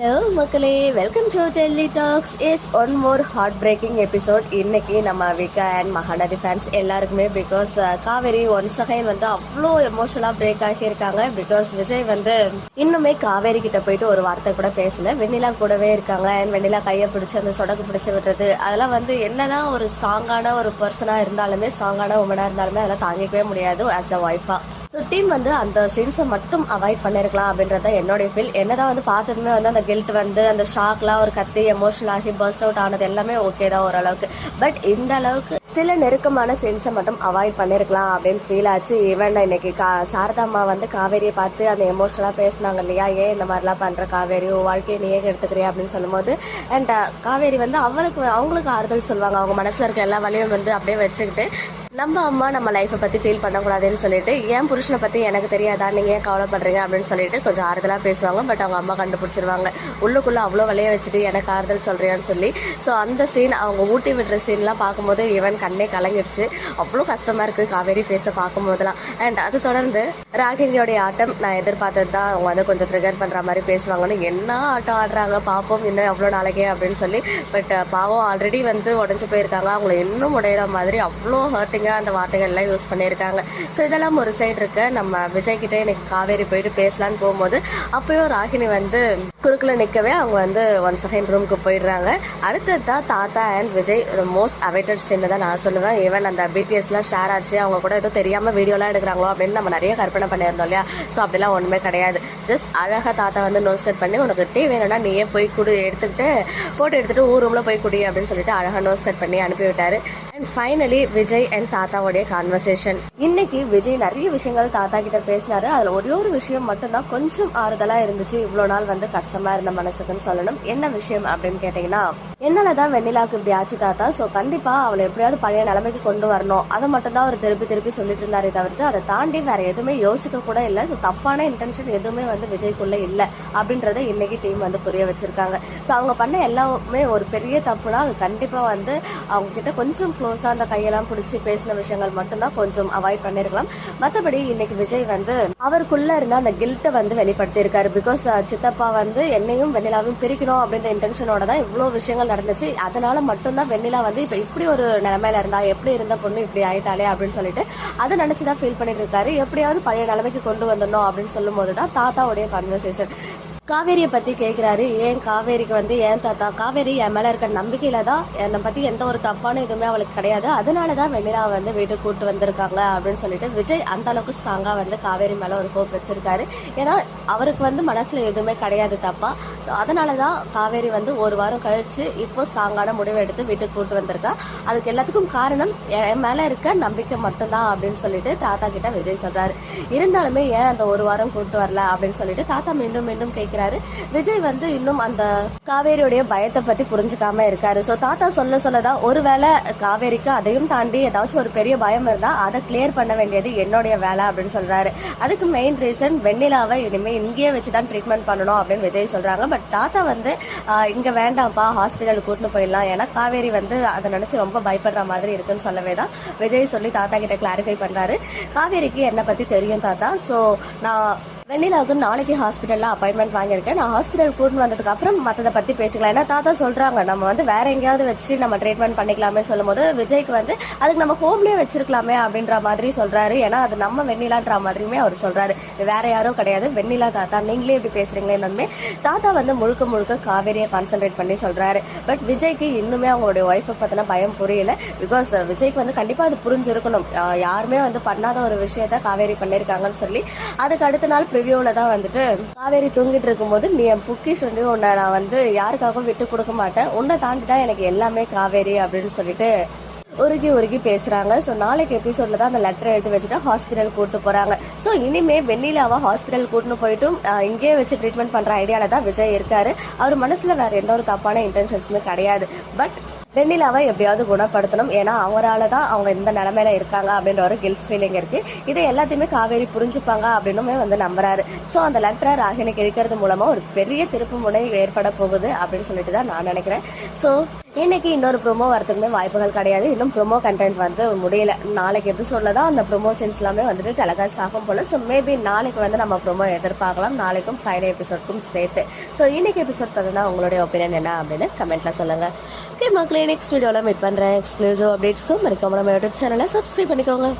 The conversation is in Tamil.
ஹலோ மக்களே. Welcome to Delhi talks is one more heart breaking episode இன்னைக்கு நம்ம விகா அண்ட் மகாநதி ஃபேன்ஸ் எல்லாருக்குமே because uh, Kaveri once again வந்து அவ்வளோ எமோஷனலாக பிரேக் ஆகியிருக்காங்க. பிகாஸ் விஜய் வந்து இன்னுமே காவேரி கிட்ட போயிட்டு ஒரு வார்த்தை கூட பேசல. வெண்ணிலா கூடவே இருக்காங்க. அண்ட் வெண்ணிலா கையை பிடிச்சி அந்த சொடக்கு பிடிச்சி விடுறது. அதெல்லாம் வந்து என்னதான் ஒரு ஸ்ட்ராங்கான ஒரு பர்சனாக இருந்தாலுமே ஸ்ட்ராங்கான உமனாக இருந்தாலுமே அதெல்லாம் தாங்கிக்கவே முடியாது. ஆஸ் அ ஒய்ஃபாக ஸோ டீம் வந்து அந்த சீன்ஸை மட்டும் அவாய்ட் பண்ணிருக்கலாம் அப்படின்றத என்னுடைய ஃபீல் என்னதான் வந்து பார்த்ததுமே வந்து அந்த கில்ட் வந்து அந்த ஷாக்லாம் ஒரு கத்தி எமோஷனல் ஆகி பர்ஸ்ட் அவுட் ஆனது எல்லாமே ஓகே தான் ஓரளவுக்கு. பட் இந்த அளவுக்கு சில நெருக்கமான சீன்ஸை மட்டும் அவாய்ட் பண்ணிருக்கலாம் அப்படின்னு ஃபீல் ஆச்சு. ஈவன் இன்னைக்கு கா சாரதாம்மா வந்து காவேரியை பார்த்து அந்த எமோஷனலாக பேசினாங்க இல்லையா? ஏன் இந்த மாதிரிலாம் பண்ணுற காவேரி? வாழ்க்கையை நீ ஏக எடுத்துக்கிறியா அப்படின்னு சொல்லும்போது அண்ட் காவேரி வந்து அவளுக்கு அவங்களுக்கு ஆறுதல் சொல்லுவாங்க. அவங்க மனசில் இருக்க எல்லா வழியும் வந்து அப்படியே வச்சுக்கிட்டு நம்ம அம்மா நம்ம லைஃப்பை பற்றி ஃபீல் பண்ணக்கூடாதுன்னு சொல்லிட்டு என் புருஷனை பற்றி எனக்கு தெரியாதா? நீங்கள் ஏன் கவலைப்படுறீங்க? அப்படின்னு சொல்லிட்டு கொஞ்சம் ஆறுதலாக பேசுவாங்க. பட் அவங்க அம்மா கண்டுபிடிச்சிருவாங்க. உள்ளுக்குள்ளே அவ்வளோ விளைய வச்சுட்டு எனக்கு ஆறுதல் சொல்கிறியான்னு சொல்லி. ஸோ அந்த சீன் அவங்க ஊட்டி விடுற சீன்லாம் பார்க்கும்போது ஈவன் கண்ணே கலங்கிடுச்சு அவ்வளோ கஷ்டமாக இருக்குது காவேரி ஃபேஸை பார்க்கும்போதெல்லாம். அண்ட் அது தொடர்ந்து ராகினியோடைய ஆட்டம் நான் எதிர்பார்த்தது தான். அவங்க வந்து கொஞ்சம் ட்ரிகர் பண்ணுற மாதிரி பேசுவாங்கன்னு. என்ன ஆட்டம் ஆடுறாங்க? பார்ப்போம் இன்னும் எவ்வளோ நாளைக்கே? அப்படின்னு சொல்லி. பட் பாவம் ஆல்ரெடி வந்து உடஞ்சி போயிருக்காங்க. அவங்கள இன்னும் உடையிற மாதிரி அவ்வளோ ஹர்ட்டிங்காக அந்த வார்த்தைகள்லாம் யூஸ் பண்ணியிருக்காங்க. ஸோ இதெல்லாம் ஒரு சைடு இருக்க. நம்ம விஜய் கிட்டே எனக்கு காவேரி போயிட்டு பேசலான்னு போகும்போது அப்பயும் ராகினி வந்து குறுக்கில் நிற்கவே அவங்க வந்து ஒன் செகண்ட் ரூமுக்கு போயிடுறாங்க. அடுத்தது தான் தாத்தா and Vijay most awaited scene தான் நான் சொல்லுவேன். ஈவன் அந்த பிடிஎஸ்லாம் ஷேர் ஆச்சு. அவங்க கூட ஏதோ தெரியாமல் வீடியோலாம் எடுக்கிறாங்களோ அப்படின்னு நம்ம நிறைய கற்பனை பண்ணியிருந்தோம் இல்லையா? ஸோ அப்படிலாம் ஒன்றுமே கிடையாது. ஜஸ்ட் அழகாக தாத்தா வந்து நோஸ் கட் பண்ணி உனக்கு டீ வேணும்னா நீயே போய் குடி. எடுத்துக்கிட்டு போட்டு எடுத்துகிட்டு ஊர் ரூமில் போய் குடி அப்படின்னு சொல்லிட்டு அழகாக நோஸ் கட் பண்ணி அனுப்பிவிட்டார். அண்ட் ஃபைனலி விஜய் அண்ட் தாத்தாவுடைய கான்வர்சேஷன் இன்னைக்கு விஜய் நிறைய விஷயங்கள் தாத்தா கிட்ட பேசினாரு. அதில் ஒரே ஒரு விஷயம் மட்டும்தான் கொஞ்சம் ஆறுதலாக இருந்துச்சு. இவ்வளோ நாள் வந்து கஷ்டமாக இருந்த மனசுக்குன்னு சொல்லணும். என்ன விஷயம் அப்படின்னு கேட்டிங்கன்னா என்னாலதான் வெண்ணிலாவுக்கு இப்படி ஆச்சு தாத்தா. ஸோ கண்டிப்பாக அவளை எப்படியாவது பழைய நிலைமைக்கு கொண்டு வரணும். அதை மட்டும் தான் அவர் திருப்பி திருப்பி சொல்லிட்டு இருந்தாரே தவிர்த்து அதை தாண்டி வேற எதுவுமே யோசிக்க கூட இல்லை. ஸோ தப்பான இன்டென்ஷன் எதுவுமே வந்து விஜய்க்குள்ள இல்லை அப்படின்றத இன்னைக்கு டீம் வந்து புரிய வச்சிருக்காங்க. ஸோ அவங்க பண்ண எல்லாமே ஒரு பெரிய தப்புனா அது கண்டிப்பாக வந்து அவங்க கிட்ட கொஞ்சம் க்ளோஸாக அந்த கையெல்லாம் பிடிச்சி பேசின விஷயங்கள் மட்டும்தான் கொஞ்சம் அவாய்ட் பண்ணிருக்கலாம். மற்றபடி இன்னைக்கு விஜய் வந்து அவருக்குள்ள இருந்த அந்த கில்ட்டை வந்து வெளிப்படுத்தி இருக்காரு பிகாஸ் சித்தப்பா வந்து என்னையும் வெண்ணிலாவையும் பிரிக்கணும் அப்படின்ற இன்டென்ஷனோட தான் இவ்வளோ விஷயங்கள் நடந்துச்சு. அதனால மட்டும்தான் வெண்ணிலா வந்து இப்போ இப்படி ஒரு நிலைமையில இருந்தா எப்படி இருந்த பொண்ணு இப்படி ஆயிட்டாலே அப்படின்னு சொல்லிட்டு அதை நினைச்சு தான் ஃபீல் பண்ணிட்டு இருக்காரு. எப்படியாவது பழைய நிலைமைக்கு கொண்டு வந்துடணும் அப்படின்னு சொல்லும் போது தான் தாத்தாவுடைய கன்வர்சேஷன் காவேரியை பற்றி கேட்குறாரு ஏன் காவேரிக்கு வந்து ஏன் தாத்தா? காவேரி என் மேலே இருக்க நம்பிக்கையில தான் என்னை பற்றி எந்த ஒரு தப்பான இதுவுமே அவளுக்கு கிடையாது. அதனால தான் வெண்ணிலா வந்து வீட்டுக்கு கூட்டு வந்திருக்காங்க அப்படின்னு சொல்லிட்டு விஜய் அந்த அளவுக்கு ஸ்ட்ராங்காக வந்து காவேரி மேலே ஒரு ஹோப் வச்சிருக்காரு. ஏன்னா அவருக்கு வந்து மனசில் எதுவுமே கிடையாது தப்பா. ஸோ அதனால தான் காவேரி வந்து ஒரு வாரம் கழிச்சு இப்போ ஸ்ட்ராங்கான முடிவை எடுத்து வீட்டுக்கு கூட்டு வந்திருக்கா. அதுக்கு எல்லாத்துக்கும் காரணம் என் மேலே இருக்க நம்பிக்கை மட்டும்தான் அப்படின்னு சொல்லிட்டு தாத்தா கிட்ட விஜய் சொல்றாரு. இருந்தாலுமே ஏன் அந்த ஒரு வாரம் கூட்டு வரல அப்படின்னு சொல்லிட்டு தாத்தா மீண்டும் மீண்டும் கேட்கிறாரு விஜய் வந்து இன்னும் அந்த காவேரியுடைய பயத்தை பத்தி புரிஞ்சுக்காம இருக்காரு. ஸோ தாத்தா சொல்ல சொல்லதான் ஒருவேளை காவேரிக்கு அதையும் தாண்டி ஏதாச்சும் ஒரு பெரிய பயம் இருந்தா அதை கிளியர் பண்ண வேண்டியது என்னுடைய வேலை அப்படின்னு சொல்றாரு. அதுக்கு மெயின் ரீசன் வெண்ணிலாவை இனிமே இங்கேயே வச்சு தான் ட்ரீட்மெண்ட் பண்ணணும் அப்படின்னு விஜய் சொல்றாங்க. பட் தாத்தா வந்து இங்கே இங்க வேண்டாம்ப்பா ஹாஸ்பிட்டலுக்கு கூட்டின்னு போயிடலாம். ஏன்னா காவேரி வந்து அதை நினைச்சு ரொம்ப பயப்படுற மாதிரி இருக்குன்னு சொல்லவே தான் விஜய் சொல்லி தாத்தா கிட்ட கிளாரிஃபை பண்றாரு. காவேரிக்கு என்னை பத்தி தெரியும் தாத்தா. ஸோ நான் வெண்ணிலாவுக்கு நாளைக்கு ஹாஸ்பிட்டலில் அப்பாயின்மெண்ட் வாங்கியிருக்கேன். நான் ஹாஸ்பிட்டல் கூட்டு வந்ததுக்கு அப்புறம் மற்றதை பற்றி பேசிக்கலாம். ஏன்னா தாத்தா சொல்கிறாங்க நம்ம வந்து வேற எங்கேயாவது வச்சு நம்ம ட்ரீட்மெண்ட் பண்ணிக்கலாமே சொல்லும்போது விஜய்க்கு வந்து அதுக்கு நம்ம ஹோம்லேயே வச்சிருக்கலாமே அப்படின்ற மாதிரி சொல்கிறாரு ஏன்னா அது நம்ம வெண்ணிலான்ற மாதிரியுமே அவர் சொல்கிறாரு வேற யாரும் கிடையாது. வெண்ணிலா தாத்தா நீங்களே இப்படி பேசுகிறீங்களே என்னமே. தாத்தா வந்து முழுக்க முழுக்க காவேரியை கான்சென்ட்ரேட் பண்ணி சொல்கிறாரு பட் விஜய்க்கு இன்னுமே அவங்களுடைய ஒய்ஃபை பற்றின பயம் புரியல. பிகாஸ் விஜய்க்கு வந்து கண்டிப்பாக அது புரிஞ்சிருக்கணும். யாருமே வந்து பண்ணாத ஒரு விஷயத்த காவேரி பண்ணியிருக்காங்கன்னு சொல்லி. அதுக்கு அடுத்த நாள் ரிவ்யூவில் தான் வந்துட்டு காவேரி தூங்கிட்டு இருக்கும்போது நீ என் புக்கிஷ் வந்து உன்னை நான் வந்து யாருக்காகவும் விட்டு கொடுக்க மாட்டேன். உன்னை தாண்டி தான் எனக்கு எல்லாமே காவேரி அப்படின்னு சொல்லிட்டு உருகி உருகி பேசுறாங்க. ஸோ நாளைக்கு எபிசோட்ல தான் அந்த லெட்டரை எடுத்து வச்சுட்டு ஹாஸ்பிட்டல் கூட்டு போறாங்க. ஸோ இனிமே வெண்ணிலாவா ஹாஸ்பிட்டல் கூட்டின்னு போயிட்டும் இங்கேயே வச்சு ட்ரீட்மெண்ட் பண்ற ஐடியால தான் விஜய் இருக்காரு. அவர் மனசுல வேற எந்த ஒரு தப்பான இன்டென்ஷன்ஸுமே கிடையாது. பட் வெண்ணிலாவை எப்படியாவது குணப்படுத்தணும். ஏன்னா அவரால் தான் அவங்க இந்த நிலமையில இருக்காங்க அப்படின்ற ஒரு கில்ட் ஃபீலிங் இருக்கு. இதை எல்லாத்தையுமே காவேரி புரிஞ்சுப்பாங்க அப்படின்னுமே வந்து நம்புறாரு. ஸோ அந்த லெட்டரை ராகினிக்கு இருக்கிறது மூலமா ஒரு பெரிய திருப்பு முனை ஏற்பட போகுது அப்படின்னு சொல்லிட்டு தான் நான் நினைக்கிறேன். ஸோ இன்னைக்கு இன்னொரு ப்ரோமோ வரதுக்குமே வாய்ப்புகள் கிடையாது. இன்னும் ப்ரோமோ கண்டென்ட் வந்து முடியல. நாளைக்கு எபிசோட்ல தான் அந்த ப்ரொமோஷன்ஸ் எல்லாமே வந்துட்டு டெலகாஸ்ட் ஆகும் போல. ஸோ மேபி நாளைக்கு வந்து நம்ம ப்ரோமோ எதிர்பார்க்கலாம். நாளைக்கும் ஃப்ரைடே எபிசோட்க்கும் சேர்த்து. ஸோ இன்னைக்கு எபிசோட் பார்த்தீங்கன்னா உங்களுடைய ஒப்பீனியன் என்ன அப்படின்னு கமெண்ட்ல சொல்லுங்க. ஓகே மக்களே நெக்ஸ்ட் வீடியோவில் மீட் பண்ணுறேன் எக்ஸ்க்ளூசிவ் அப்டேட்ஸ்க்கும் மறக்காம நம்ம யூடியூப் சேனலை சப்ஸ்கிரைப் பண்ணிக்கோங்க.